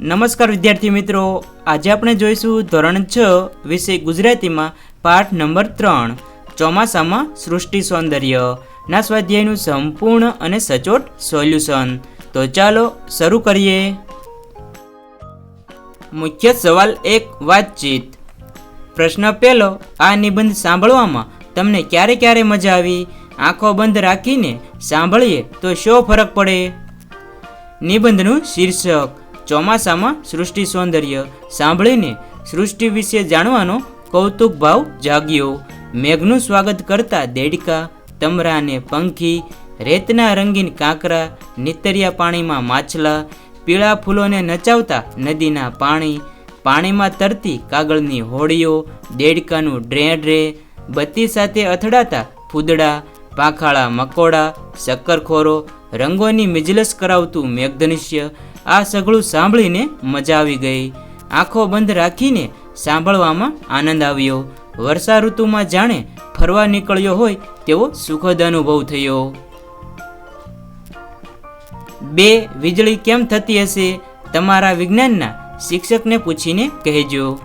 નમસ્કાર વિદ્યાર્થી મિત્રો. આજે આપણે જોઈશું ધોરણ છ વિષય ગુજરાતીમાં પાઠ નંબર ત્રણ, ચોમાસામાં સૃષ્ટિ સૌંદર્ય. ના સ્વાધ્યાયનું સંપૂર્ણ અને સચોટ સોલ્યુશન. તો ચાલો શરૂ કરીએ. મુખ્ય સવાલ એક, વાતચીત. પ્રશ્ન પહેલો, આ નિબંધ સાંભળવામાં તમને ક્યારે ક્યારે મજા આવી? આંખો બંધ રાખીને સાંભળીએ તો શો ફરક પડે? નિબંધનું શીર્ષક ચોમાસામાં સૃષ્ટિ સૌંદર્ય સાંભળીને સૃષ્ટિ વિશે જાણવાનો કૌતુક ભાવ જાગ્યો. મેઘનું સ્વાગત કરતા દેડકા, તમરા અને પંખી, રેતના રંગીન કાંકરા, નીતરિયા પાણીમાં માછલા, પીળા ફૂલોને નચાવતા નદીના પાણી, પાણીમાં તરતી કાગળની હોડીઓ, દેડકાનું ડ્રે ડ્રે બત્તી સાથે અથડાતા ફૂદડા, પાંખાળા મકોડા, શક્કરખોરો, રંગોની મિજલસ કરાવતું મેઘધનુષ્ય આ સઘળું સાંભળીને મજા આવી ગઈ. આંખો બંધ રાખીને સાંભળવામાં આનંદ આવ્યો. વર્ષા ઋતુમાં જાણે ફરવા નીકળ્યો હોય તેવો સુખદ અનુભવ થયો. બે, વીજળી કેમ થતી હશે? તમારા વિજ્ઞાનના શિક્ષકને પૂછીને કહેજો.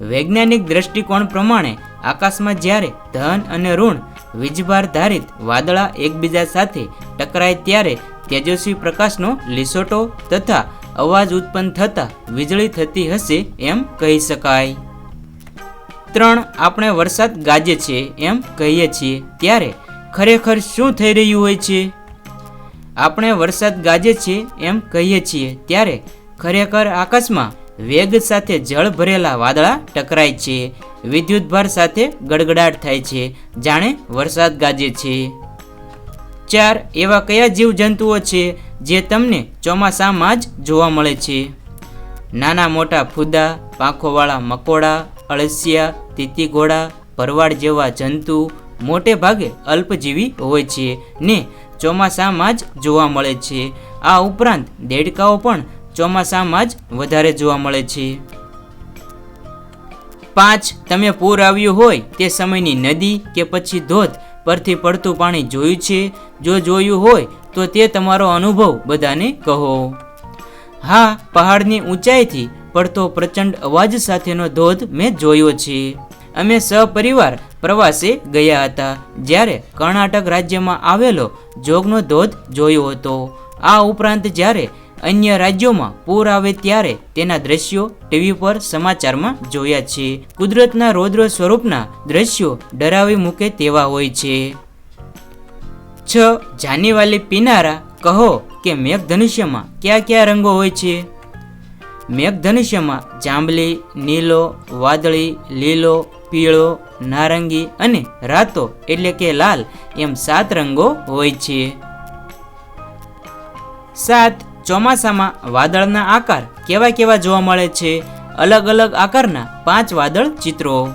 વૈજ્ઞાનિક દ્રષ્ટિકોણ પ્રમાણે આકાશમાં જ્યારે ધન અને ઋણ વીજભાર ધારિત વાદળા એકબીજા સાથે ટકરાય ત્યારે તેજસ્વી પ્રકાશનો લીસોટો તથા અવાજ ઉત્પન્ન થતા વીજળી થતી હશે એમ કહી શકાય. ત્રણ, આપણે વરસાદ ગાજે છે એમ કહીએ છીએ. ત્યારે ખરેખર શું થઈ રહ્યું હોય છે? આપણે વરસાદ ગાજે છે એમ કહીએ છીએ. ત્યારે ખરેખર આકાશમાં વેગ સાથે જળ ભરેલા વાદળા ટકરાય છે. વિદ્યુતભાર સાથે ગડગડાટ થાય છે. જાણે વરસાદ ગાજે છે. ચાર એવા કયા જીવજંતુઓ છે જે તમને ચોમાસામાં જ જોવા મળે છે? નાના મોટા ફૂદા, પાંખોવાળા મકોડા, અળસિયા તીતીઘોડા ભરવાડ જેવા જંતુ મોટે ભાગે અલ્પજીવી હોય છે ને ચોમાસામાં જ જોવા મળે છે. આ ઉપરાંત દેડકાઓ પણ ચોમાસામાં જ વધારે જોવા મળે છે. પાંચ, તમે પૂર આવ્યું હોય તે સમયની નદી કે પછી ધોધ પરથી પડતું પાણી જોયું છે. જો જોયું હોય, તો તે તમારો અનુભવ બધાને કહો. હા, પહાડની ઊંચાઈથી પડતો પ્રચંડ અવાજ સાથેનો ધોધ મેં જોયો છે. અમે સહપરિવાર પ્રવાસે ગયા હતા. જ્યારે કર્ણાટક રાજ્યમાં આવેલો જોગનો ધોધ જોયો હતો. આ ઉપરાંત જ્યારે અન્ય રાજ્યોમાં પૂર આવે ત્યારે તેના દ્રશ્યો ટીવી પર સમાચારમાં જોયા છે. કુદરતના રૌદ્ર સ્વરૂપના દ્રશ્યો ડરાવી મૂકે તેવા હોય છે. છ. જાનીવાલી પીનારા. કહો કે મેઘધનુષ્યમાં કયા કયા રંગો હોય છે? મેઘધનુષ્યમાં જાંબલી, નીલો, વાદળી, લીલો, પીળો, નારંગી અને રાતો એટલે કે લાલ એમ સાત રંગો હોય છે. સાત. ચોમાસામાં વાદળના આકાર કેવા કેવા જોવા મળે છે? અલગ અલગ આકારના પાંચ વાદળ ચિત્રો.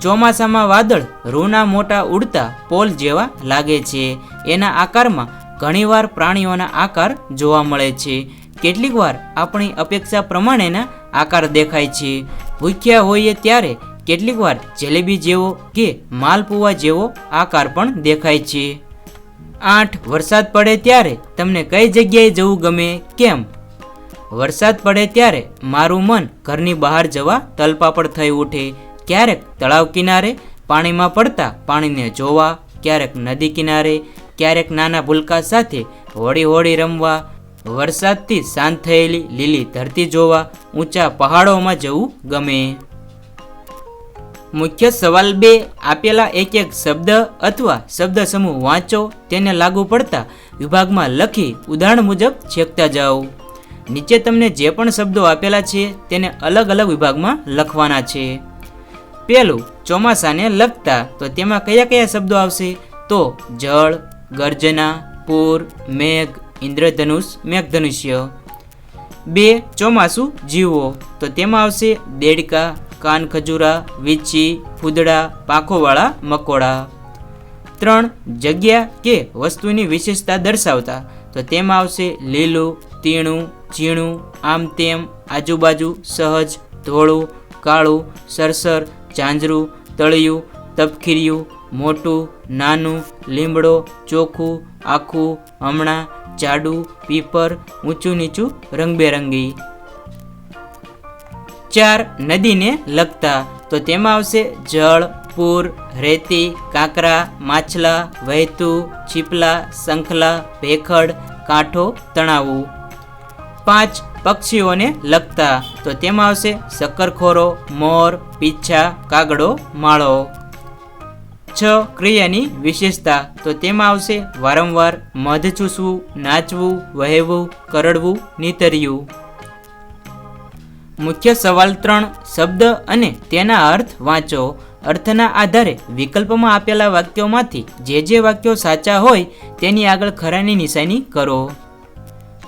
ચોમાસામાં વાદળ રૂના મોટા ઉડતા પોલ જેવા લાગે છે. એના આકારમાં ઘણીવાર પ્રાણીઓના આકાર જોવા મળે છે. કેટલીક વાર આપણી અપેક્ષા પ્રમાણેના આકાર દેખાય છે. ભૂખ્યા હોઈએ ત્યારે કેટલીક વાર જલેબી જેવો કે માલપુવા જેવો આકાર પણ દેખાય છે. આઠ વરસાદ પડે ત્યારે તમને કઈ જગ્યાએ જવું ગમે, કેમ? વરસાદ પડે ત્યારે મારું મન ઘરની બહાર જવા તલપાપડ થઈ ઉઠે. ક્યારેક તળાવ કિનારે પાણીમાં પડતા પાણીને જોવા, ક્યારેક નદી કિનારે, ક્યારેક નાના ભૂલકા સાથે હોળી હોળી રમવા. વરસાદથી શાંત થયેલી લીલી ધરતી જોવા, ઊંચા પહાડોમાં જવું ગમે. મુખ્ય સવાલ બે, આપેલા એક એક શબ્દ અથવા શબ્દ સમૂહ વાંચો, તેને લાગુ પડતા વિભાગમાં લખી ઉદાહરણ મુજબ છેકતા જાઓ. નીચે તમને જે પણ શબ્દો આપેલા છે, તેને અલગ અલગ વિભાગમાં લખવાના છે. પહેલું, ચોમાસાને લગતા તો તેમાં કયા કયા શબ્દો આવશે? તો જળ, ગર્જના, પૂર, મેઘ, ઇન્દ્રધનુષ, મેઘધનુષ્ય. બે, ચોમાસું જીવો, તો તેમાં આવશે દેડકા કાન ખજૂરા વીછી ફૂદડા, પાંખોવાળા, મકોડા. ત્રણ જગ્યા કે વસ્તુની વિશેષતા દર્શાવતા. તો તેમાં આવશે લીલું, તીણું, ઝીણું આમ તેમ આજુબાજુ સહજ, ધોળું, કાળું, સરસર, ઝાંઝરું, તળિયું, તપખીરિયું, મોટું, નાનું, લીમડો ચોખ્ખું આખું, હમણાં, જાડું, પીપર, ઊંચું નીચું, રંગબેરંગી. ચાર નદીને લગતા. તો તેમાં આવશે જળ, પૂર, રેતી, કાંકરા, માછલા વહેતું છીપલા, શંખલા, ભેખડ, કાંઠો, તણાવું. પાંચ પક્ષીઓને લગતા. તો તેમાં આવશે શક્કરખોરો, મોર, પીછા, કાગડો, માળો. છ ક્રિયાની વિશેષતા. તો તેમાં આવશે વારંવાર મધ ચૂસવું, નાચવું, વહેવું, કરડવું, નીતર્યું. મુખ્ય સવાલ ત્રણ શબ્દ અને તેના અર્થ વાંચો. અર્થના આધારે વિકલ્પમાં આપેલા વાક્યોમાંથી જે જે વાક્યો સાચા હોય તેની આગળ ખરાની નિશાની કરો.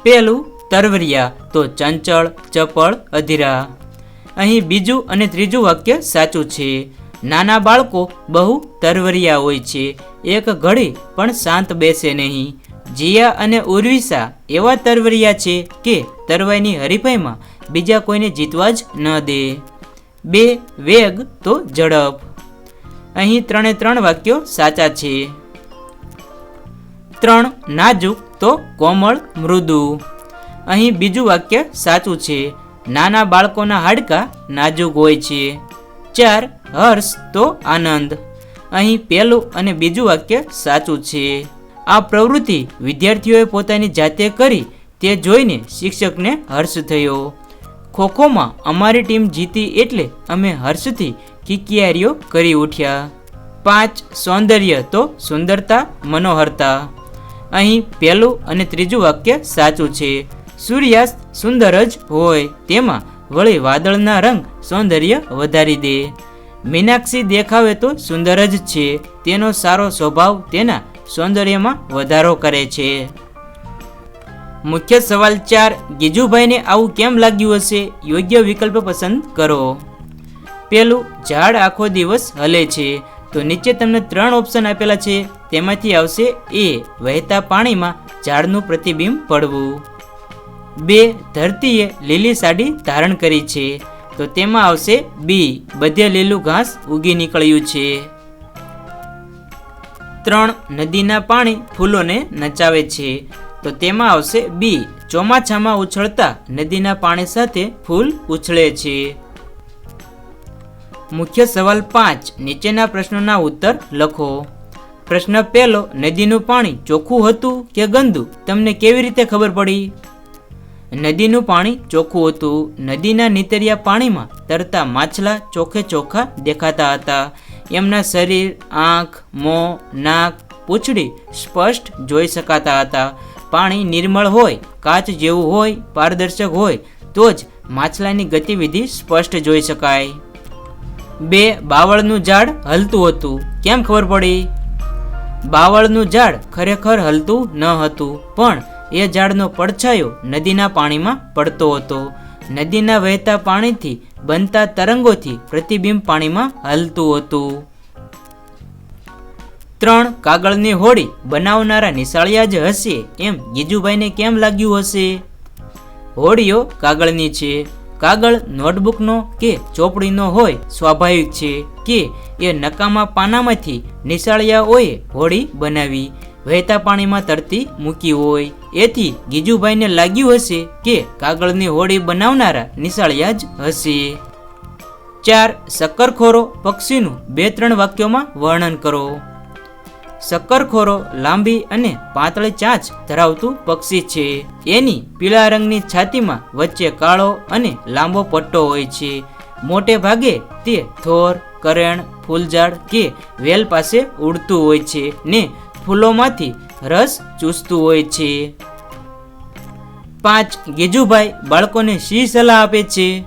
પહેલું, તરવરિયા, તો ચંચળ, ચપળ, અધીરા. અહીં બીજું અને ત્રીજું વાક્ય સાચું છે. નાના બાળકો બહુ તરવરિયા હોય છે. એક ઘડી પણ શાંત બેસે નહીં. જીયા અને ઉર્વિશા એવા તરવરિયા છે કે તરવાઈની હરીફાઈમાં બીજા કોઈને જીતવા જ ન દે. બે, વેગ તો ઝડપ. અહીં ત્રણે ત્રણ વાક્યો સાચા છે. ત્રણ, નાજુક તો કોમળ મૃદુ. અહીં બીજું વાક્ય સાચું છે. નાના બાળકોના હાડકાં નાજુક હોય છે. ચાર, હર્ષ તો આનંદ. અહીં પહેલું અને બીજું વાક્ય સાચું છે. આ પ્રવૃત્તિ વિદ્યાર્થીઓએ પોતાની જાતે કરી તે જોઈને શિક્ષકને હર્ષ થયો. ખોખોમાં અમારી ટીમ જીતી એટલે અમે હર્ષથી કિકિયારીઓ કરી ઉઠ્યા. પાંચ સૌંદર્ય તો સુંદરતા, મનોહરતા. અહીં પહેલું અને ત્રીજું વાક્ય સાચું છે. સૂર્યાસ્ત સુંદર જ હોય, તેમાં વળી વાદળના રંગ સૌંદર્ય વધારી દે. મીનાક્ષી દેખાવે તો સુંદર જ છે, તેનો સારો સ્વભાવ તેના સૌંદર્યમાં વધારો કરે છે. મુખ્ય સવાલ ચાર, ગીજુભાઈને આવું કેમ લાગ્યું હશે? યોગ્ય વિકલ્પ પસંદ કરો. પેલું ઝાડ આખો દિવસ હલે છે. તો નીચે તમને ત્રણ ઓપ્શન આપેલા છે. તેમાંથી આવશે એ, વહેતા પાણીમાં ઝાડનું પ્રતિબિંબ પડવું. બે, ધરતીએ લીલી સાડી ધારણ કરી છે. તો તેમાં આવશે બી, બધે લીલું ઘાસ ઉગી નીકળ્યું છે. ત્રણ, નદીના પાણી ફૂલોને નચાવે છે. તો તેમાં આવશે બી ચોમાછામાં ઉછળતા નદીના પાણી સાથે ફૂલ ઉછળે છે. મુખ્ય સવાલ પાંચ. નીચેના પ્રશ્નોના ઉત્તર લખો. પ્રશ્ન પહેલો, નદીનું પાણી ચોખ્ખું હતું કે ગંદુ? તમને કેવી રીતે ખબર પડી? નદીનું પાણી ચોખ્ખું હતું. નદીના નીતરિયા પાણીમાં તરતા માછલા ચોખ્ખે ચોખ્ખા દેખાતા હતા. એમના શરીર, આંખ, મોં, નાક, પૂંછડી સ્પષ્ટ જોઈ શકાતા હતા. પાણી નિર્મળ હોય, કાચ જેવું હોય, પારદર્શક હોય, તો જ માછલાની ગતિવિધિ સ્પષ્ટ જોઈ શકાય. બે, બાવળનું ઝાડ હલતું હતું. કેમ ખબર પડી? બાવળનું ઝાડ ખરેખર હલતું ન હતું, પણ એ ઝાડનો પડછાયો નદીના પાણીમાં પડતો હતો. નદીના વહેતા પાણીથી બનતા તરંગોથી પ્રતિબિંબ પાણીમાં હલતું હતું. ત્રણ કાગળની હોડી બનાવનારા નિશાળિયા જ હશે એમ ગીજુભાઈને કેમ લાગ્યું હશે? હોડીઓ કાગળની છે. કાગળ નોટબુકનો કે ચોપડીનો હોય, સ્વાભાવિક છે કે એ નકામા પાનામાંથી નિશાળિયાઓએ હોડી બનાવી, વહેતા પાણીમાં તરતી મૂકી હોય. એથી ગીજુભાઈને લાગ્યું હશે કે કાગળની હોડી બનાવનારા નિશાળિયા જ હશે. ચાર શક્કરખોરો પક્ષીનું બે ત્રણ વાક્યોમાં વર્ણન કરો. શક્કરખોરો, લાંબી અને પાતળી ચાંચ ધરાવતું પક્ષી છે. એની પીળા રંગની છાતીમાં વચ્ચે કાળો અને લાંબો પટ્ટો હોય છે. મોટે ભાગે તે થોર, કરેણ, ફૂલઝાડ કે વેલ પાસે ઉડતું હોય છે ને ફૂલોમાંથી રસ ચૂસતું હોય છે. પાંચ, ગીજુભાઈ બાળકોને શી સલાહ આપે છે?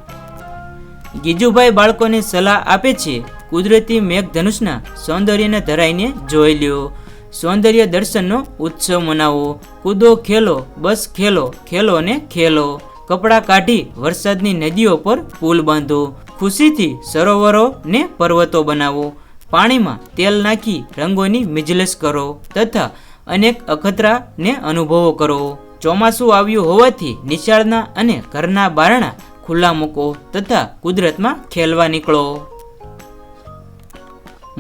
ગીજુભાઈ બાળકોને સલાહ આપે છે કુદરતી મેઘધનુષના સૌંદર્યને ધરાઈને જોઈ લ્યો. સૌંદર્ય દર્શનનો ઉત્સવ મનાવો. કૂદો, ખેલો, બસ ખેલો ખેલો ને ખેલો. કપડાં કાઢી વરસાદની નદીઓ પર પુલ બાંધો. ખુશીથી સરોવરો ને પર્વતો બનાવો. પાણીમાં તેલ નાખી રંગોની મિજલસ કરો તથા અનેક અખતરા ને અનુભવો કરો. ચોમાસું આવ્યું હોવાથી નિશાળના અને ઘરના બારણા ખુલ્લા મૂકો તથા કુદરતમાં ખેલવા નીકળો.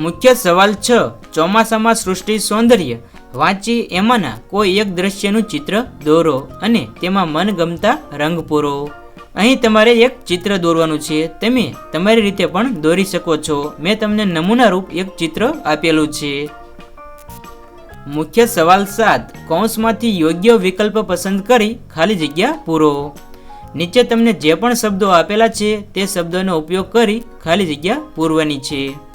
મુખ્ય સવાલ છ. ચોમાસામાં સૃષ્ટિ સૌંદર્ય. વાંચી એમાંના કોઈ એક દ્રશ્યનું ચિત્ર દોરો અને તેમાં મનગમતા રંગ પૂરો. અહીં તમારે એક ચિત્ર દોરવાનું છે. તમે તમારી રીતે પણ દોરી શકો છો. મેં તમને નમૂનારૂપ એક ચિત્ર આપેલું છે. મુખ્ય સવાલ સાત. કૌંસમાંથી યોગ્ય વિકલ્પ પસંદ કરી ખાલી જગ્યા પૂરો. નીચે તમને જે પણ શબ્દો આપેલા છે તે શબ્દોનો ઉપયોગ કરી ખાલી જગ્યા પૂરવાની છે.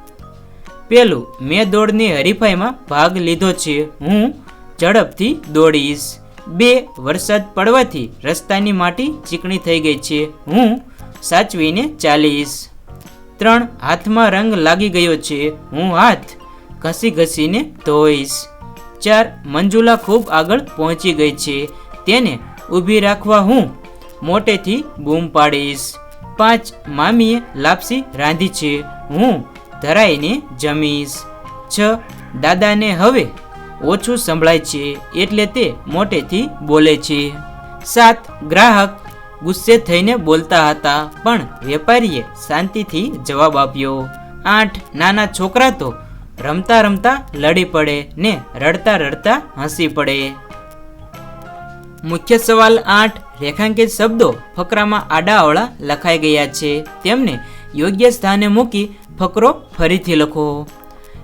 પેલું, મેં દોડની હરીફાઈમાં ભાગ લીધો છે. હું ઝડપથી દોડીશ. બે, વરસાદ પડવાથી રસ્તાની માટી ચીકણી થઈ ગઈ છે. હું સાચવીને ચાલીશ. ત્રણ, હાથમાં રંગ લાગી ગયો છે. હું હાથ ઘસી ઘસીને ધોઈશ. ચાર, મંજુલા ખૂબ આગળ પહોંચી ગઈ છે. તેને ઊભી રાખવા હું મોટેથી બૂમ પાડીશ. પાંચ, મામીએ લાપસી રાંધી છે. હું ધરાઈને જમીશ. છ, દાદાને હવે ઓછું સંભળાય છે એટલે તે મોટેથી બોલે છે. સાત, ગ્રાહક ગુસ્સે થઈને બોલતા હતા, પણ વેપારીએ શાંતિથી જવાબ આપ્યો. આઠ, નાના છોકરા તો રમતા રમતા લડી પડે ને રડતા રડતા હસી પડે. મુખ્ય સવાલ આઠ, રેખાંકિત શબ્દો ફકરામાં આડાઅવળા લખાઈ ગયા છે. તેમને યોગ્ય સ્થાને મૂકી ફકરો ફરીથી લખો.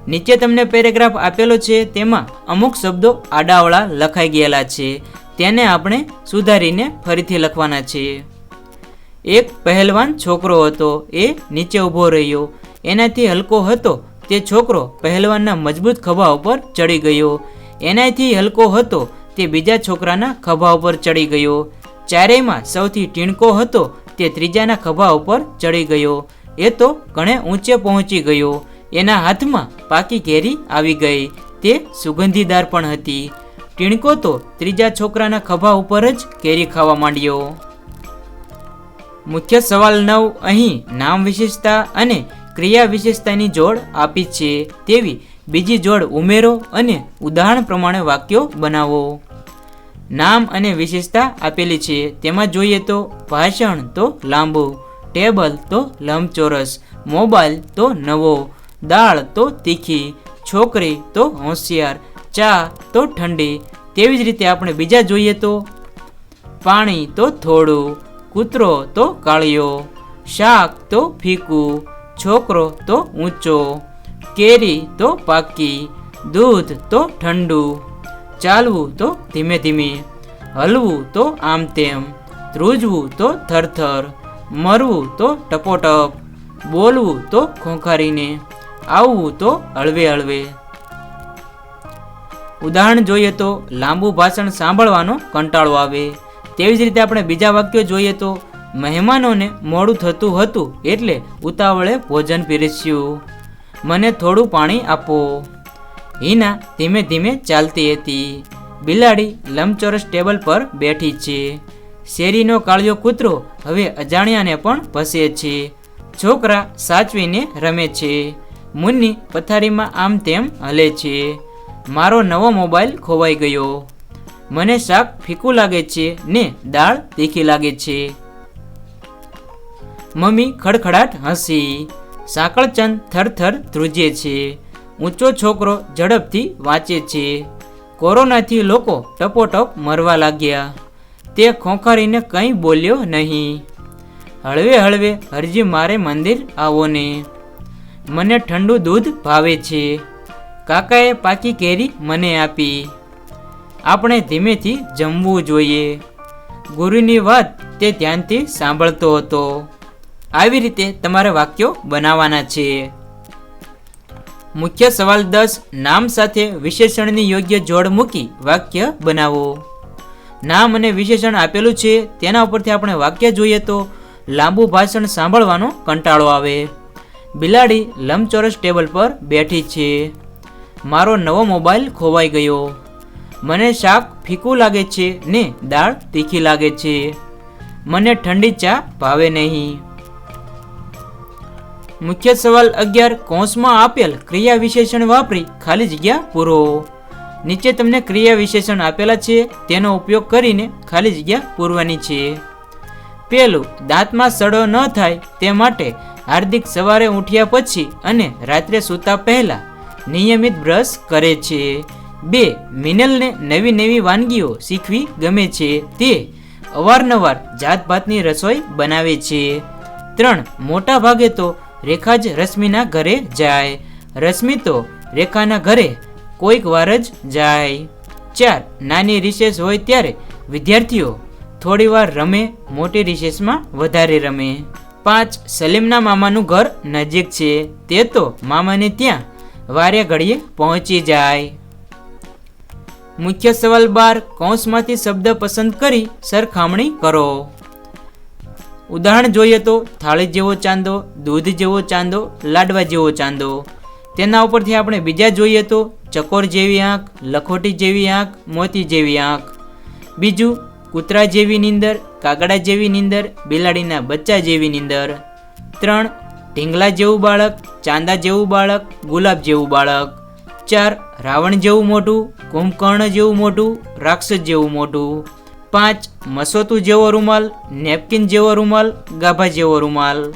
નીચે તમને પેરેગ્રાફ આપેલો છે, તેમાં અમુક શબ્દો આડાવળા લખાઈ ગયેલા છે. તેને આપણે સુધારીને ફરીથી લખવાના છે. એક પહેલવાન છોકરો હતો, એ નીચે ઊભો રહ્યો. એનાથી હલકો હતો, તે છોકરો પહેલવાનના મજબૂત ખભા ઉપર ચડી ગયો. એનાથી હલકો હતો, તે બીજા છોકરાના ખભા ઉપર ચડી ગયો. ચારેયમાં સૌથી ટીણકો હતો, તે ત્રીજાના ખભા ઉપર ચડી ગયો. એ તો ઘણે ઊંચે પહોંચી ગયો. એના હાથમાં પાકી ઘેરી આવી ગઈ. તે સુગંધીદાર પણ હતી. ટીણકો તો ત્રીજા છોકરાના ખભા ઉપર જ કેરી ખાવા માંડ્યો. મુખ્ય સવાલ નવ, અહીં નામ વિશેષતા અને ક્રિયા વિશેષતાની જોડ આપી છે. તેવી બીજી જોડ ઉમેરો અને ઉદાહરણ પ્રમાણે વાક્યો બનાવો. નામ અને વિશેષતા આપેલી છે. તેમાં જોઈએ તો ભાષણ તો લાંબુ. ટેબલ તો લંબચોરસ, મોબાઈલ તો નવો, દાળ તો તીખી, છોકરી તો હોશિયાર, ચા તો ઠંડી. તેવી જ રીતે આપણે બીજા જોઈએ તો? પાણી તો થોડું, કૂતરો તો કાળિયો, શાક તો ફીકું, છોકરો તો ઊંચો, કેરી તો પાકી, દૂધ તો ઠંડુ, ચાલવું તો ધીમે ધીમે, હલવું તો આમ તેમ, ધ્રુજવું તો થરથર. મરવું તો ટપોટપ, બોલવું તો ખોંખારીને, આવવું તો હળવે હળવે. ઉદાહરણ જોઈએ તો લાંબુ ભાષણ સાંભળવાનો કંટાળો આવે. તેવી જ રીતે આપણે બીજા વાક્યો જોઈએ તો મહેમાનોને મોડું થતું હતું એટલે ઉતાવળે ભોજન પીરસ્યું. મને થોડું પાણી આપો. હિના ધીમે ધીમે ચાલતી હતી. બિલાડી લંબચોરસ ટેબલ પર બેઠી છે. શેરીનો કાળિયો કૂતરો હવે અજાણ્યાને પણ ભસે છે. છોકરા સાચવીને રમે છે. મુન્ની પથારીમાં આમ તેમ હલે છે. મારો નવો મોબાઈલ ખોવાઈ ગયો. મને શાક ફીકું લાગે છે ને દાળ તીખી લાગે છે. મમ્મી ખડખડાટ હસી. સાંકળચંદ થરથર ધ્રુજે છે. ઊંચો છોકરો ઝડપથી વાંચે છે. કોરોનાથી લોકો ટપોટપ મરવા લાગ્યા. તે ખોંખારીને કંઈ બોલ્યો નહીં. હળવે હળવે હરજી મારે મંદિર આવો ને. મને ઠંડુ દૂધ ભાવે છે. કાકાએ પાકી કેરી મને આપી. આપણે ધીમેથી જમવું જોઈએ. ગુરુની વાત તે ધ્યાનથી સાંભળતો હતો. આવી રીતે તમારે વાક્યો બનાવવાના છે. મુખ્ય સવાલ દસ, નામ સાથે વિશેષણની યોગ્ય જોડ મૂકી વાક્ય બનાવો. નામ અને વિશેષણ આપેલું છે, તેના ઉપરથી આપણે વાક્ય જોઈએ તો લાંબુ ભાષણ સાંભળવાનો કંટાળો આવે. બિલાડી લંબચોરસ ટેબલ પર બેઠી છે. મારો નવો મોબાઈલ ખોવાઈ ગયો. મને શાક ફીકું લાગે છે ને દાળ તીખી લાગે છે. મને ઠંડી ચા ભાવે નહીં. મુખ્ય સવાલ અગિયાર કૌંસમાં આપેલ ક્રિયા વિશેષણ વાપરી ખાલી જગ્યા પૂરો. નીચે તમને ક્રિયા વિશેષણ આપેલા છે, તેનો ઉપયોગ કરીને ખાલી જગ્યા પૂરવાની છે. પેલું દાંતમાં સડો ન થાય તે માટે હાર્દિક સવારે ઉઠ્યા પછી અને રાત્રે સૂતા પહેલા નિયમિત બ્રશ કરે છે. બે, મિનલને નવી નવી વાનગીઓ શીખવી ગમે છે, તે અવારનવાર જાતભાતની રસોઈ બનાવે છે. ત્રણ, મોટા ભાગે તો રેખા જ રશ્મિના ઘરે જાય. રશ્મિ તો રેખાના ઘરે કોઈક વાર જ જાય. ચાર, નાની રિસેસ હોય ત્યારે વિદ્યાર્થીઓ થોડી વાર રમે, મોટી રિસેસમાં વધારે રમે. પાંચ, સલીમના મામાનું ઘર નજીક છે. તે તો મામાને ત્યાં વારે ઘડીએ પહોંચી જાય. મુખ્ય સવાલ બાર, કૌંસમાંથી શબ્દ પસંદ કરી સરખામણી કરો. ઉદાહરણ જોઈએ તો, થાળી જેવો ચાંદો, દૂધ જેવો ચાંદો, લાડવા જેવો ચાંદો. તેના ઉપરથી આપણે બીજા જોઈએ તો ચકોર જેવી આંખ, લખોટી જેવી આંખ, મોતી જેવી આંખ. બીજું, કૂતરા જેવી નીંદર, કાગડા જેવી નીંદર, બિલાડીના બચ્ચા જેવી નીંદર. ત્રણ, ઢીંગલા જેવું બાળક, ચાંદા જેવું બાળક, ગુલાબ જેવું બાળક. ચાર, રાવણ જેવું મોટું, કુંભકર્ણ જેવું મોટું, રાક્ષસ જેવું મોટું. પાંચ, મસોતું જેવો રૂમાલ, નેપકિન જેવો રૂમાલ, ગાભા જેવો રૂમાલ.